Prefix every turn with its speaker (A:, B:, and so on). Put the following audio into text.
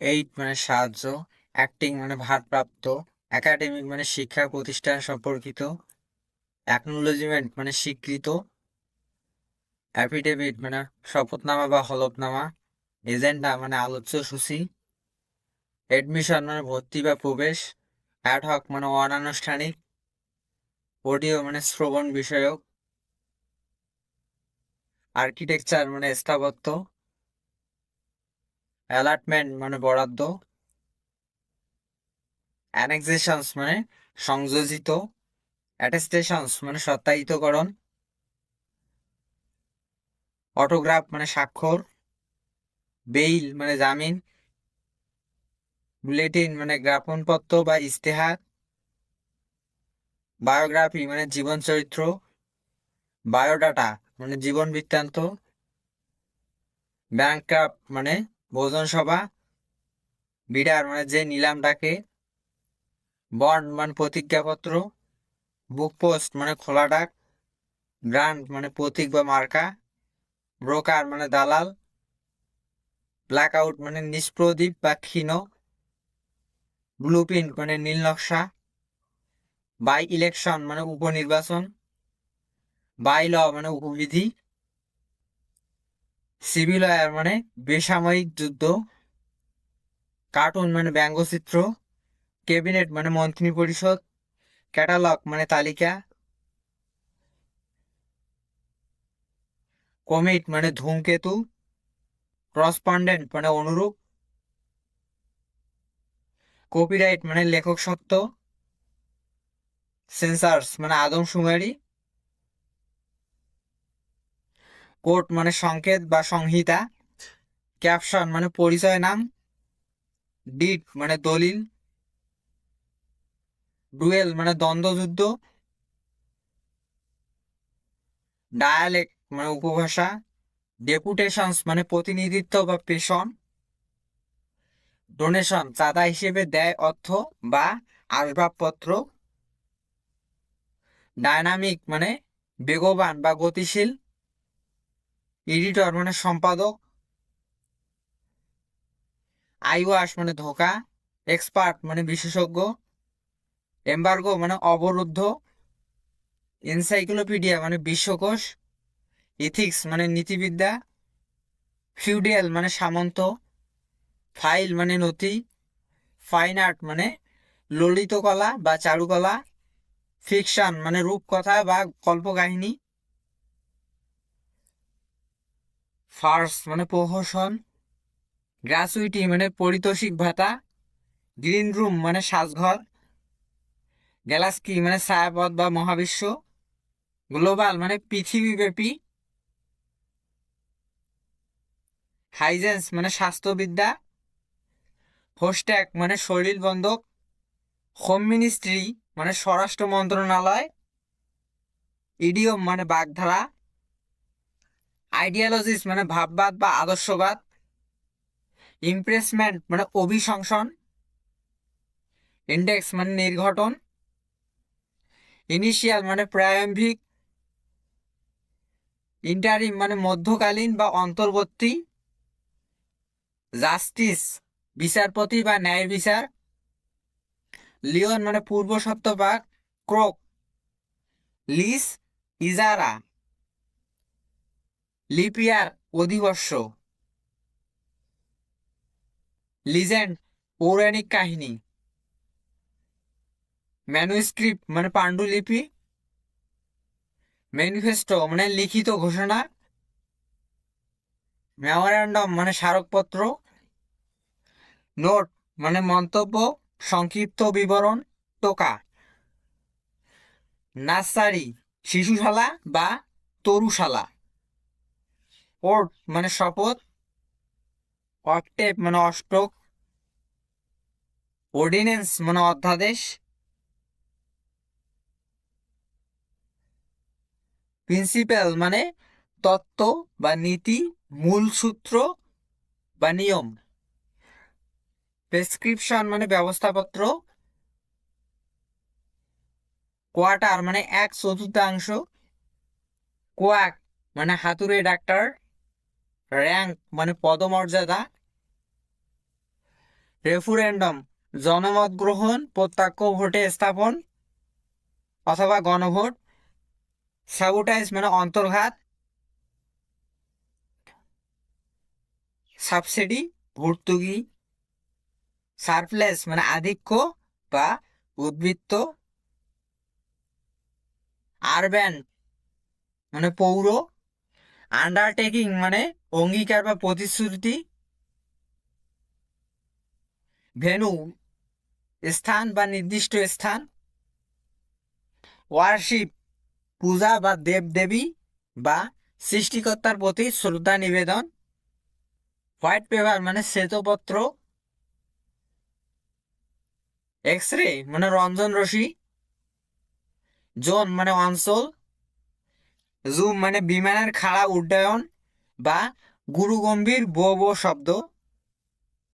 A: Aid মানে সাহায্য acting মানে ভারপ্রাপ্ত একাডেমিক মানে শিক্ষা প্রতিষ্ঠান সম্পর্কিত অ্যাকনোলজিমেন্ট মানে স্বীকৃত অ্যাফিডেভিট মানে শপথনামা বা হলফনামা, এজেন্ডা মানে আলোচ্য সূচি এডমিশন মানে ভর্তি বা প্রবেশ অ্যাডহক মানে অনানুষ্ঠানিক অডিও মানে শ্রবণ বিষয়ক আর্কিটেকচার মানে স্থাপত্য অ্যালাটমেন্ট মানে বরাদ্দ। অ্যানেক্সেশনস মানে সংযোজিত। অ্যাটেস্টেশনস মানে সত্যায়িতকরণ। অটোগ্রাফ মানে স্বাক্ষর। বেইল মানে জামিন। বুলেটিন মানে জ্ঞাপনপত্র বা ইস্তেহার বায়োগ্রাফি মানে জীবন চরিত্র। বায়োডাটা মানে জীবন বৃত্তান্ত। ব্যাংক্রাফ মানে ভোজন সভা বিডার মানে যে নিলাম ডাকে বন্ড মানে প্রতিজ্ঞাপত্র বুক পোস্ট মানে খোলা ডাক গ্রান্ট মানে প্রতীক বা মার্কা ব্রোকার মানে দালাল ব্ল্যাক আউট মানে নিষ্প্রদীপ বা ক্ষীণ ব্লুপ্রিন্ট মানে নীল নকশা বাই ইলেকশন মানে উপনির্বাচন বাই ল মানে উপবিধি সিভিল ওয়ার মানে বেসামরিক যুদ্ধ, কার্টুন মানে ব্যঙ্গচিত্র, ক্যাবিনেট মানে মন্ত্রী পরিষদ, ক্যাটালগ মানে তালিকা, কমিট মানে ধূমকেতু, করসপন্ডেন্ট মানে অনুরূপ, কপিরাইট মানে লেখক সত্ত্ব সেন্সার্স মানে আদম আদমশুমারি কোড মানে সংকেত বা সংহিতা। ক্যাপশন মানে পরিচয় নাম। ডিট মানে দলিল। ডুয়েল মানে দ্বন্দ্বযুদ্ধ। ডায়ালেক্ট মানে উপভাষা। ডেপুটেশনস মানে প্রতিনিধিত্ব বা পেশন। ডোনেশন চাঁদা হিসেবে দেয় অর্থ বা আসবাবপত্র। ডায়নামিক মানে বেগবান বা গতিশীল। এডিটর মানে সম্পাদক। আইওয়াস মানে ধোকা। এক্সপার্ট মানে বিশেষজ্ঞ। এম্বার্গো মানে অবরুদ্ধ। এনসাইক্লোপিডিয়া মানে বিশ্বকোষ। ইথিক্স মানে নীতিবিদ্যা। ফিউডিয়াল মানে সামন্ত। ফাইল মানে নথি। ফাইন আর্ট মানে ললিত কলা বা চারুকলা। ফিকশন মানে রূপকথা বা কল্পকাহিনী ফার্স মানে প্রহসন, গ্রাচুইটি মানে পারিতোষিক ভাতা, গ্রিন রুম মানে সাজঘর, গ্যালাক্সি মানে ছায়াপথ বা মহাবিশ্ব, গ্লোবাল মানে পৃথিবীব্যাপী, হাইজেন্স মানে স্বাস্থ্যবিদ্যা, হোস্ট্যাক মানে শরীর বন্ধক হোম মিনিস্ট্রি মানে স্বরাষ্ট্র মন্ত্রণালয় ইডিয়ম মানে বাগধারা আইডিয়ালজিস মানে ভাববাদ বা আদর্শবাদ ইমপ্রেসমেন্ট মানে অভিশংসন ইন্ডেক্স মানে নির্ঘটন ইনিশিয়াল মানে প্রারম্ভিক ইন্টারিম মানে মধ্যকালীন বা অন্তর্বর্তী জাস্টিস বিচারপতি বা ন্যায় বিচার, লিওন মানে পূর্ব সত্যবাক ক্রোক, লিস, ইজারা। লিপিয়ার অধিবর্ষ। লিজেন্ড, পৌরাণিক কাহিনী। ম্যানুস্ক্রিপ্ট মানে পাণ্ডুলিপি। ম্যানিফেস্টো মানে লিখিত ঘোষণা। মেমোরান্ডাম মানে স্মারকপত্র। নোট মানে মন্তব্য, সংক্ষিপ্ত বিবরণ, টোকা। নার্সারি, শিশুশালা বা তরুশালা। ওর্ট মানে শপথ অক্টেভ মানে অষ্টক অর্ডিনেন্স মানে অধ্যাদেশ প্রিন্সিপাল মানে তত্ত্ব বা নীতি, মূল সূত্র বা নিয়ম প্রেসক্রিপশন মানে ব্যবস্থাপত্র কোয়ার্টার মানে এক চতুর্থাংশ কোয়াক মানে হাতুড়ে ডাক্তার র্যাঙ্ক মানে পদমর্যাদা। রেফারেন্ডাম জনমত গ্রহণ, প্রত্যক্ষ ভোটে স্থাপন অথবা গণভোট। সাবুটাইজ মানে অন্তর্ঘাত। সাবসিডি ভর্তুকি। সারপ্লেস মানে আধিক্য বা উদ্বৃত্ত। আরব্যান মানে পৌর। আন্ডারটেকিং মানে অঙ্গীকার বা প্রতিশ্রুতি? ভেনু, স্থান বা নির্দিষ্ট স্থান? ওয়ারশিপ পূজা বা দেবদেবী বা সৃষ্টিকর্তার প্রতি শ্রদ্ধা নিবেদন? হোয়াইট পেপার মানে শ্বেতপত্র? এক্স রে মানে রঞ্জন রশ্মি? জোন মানে অঞ্চল? জুম মানে বিমানের খাড়া উড্ডয়ন বা গুরুগম্ভীর ব ব শব্দ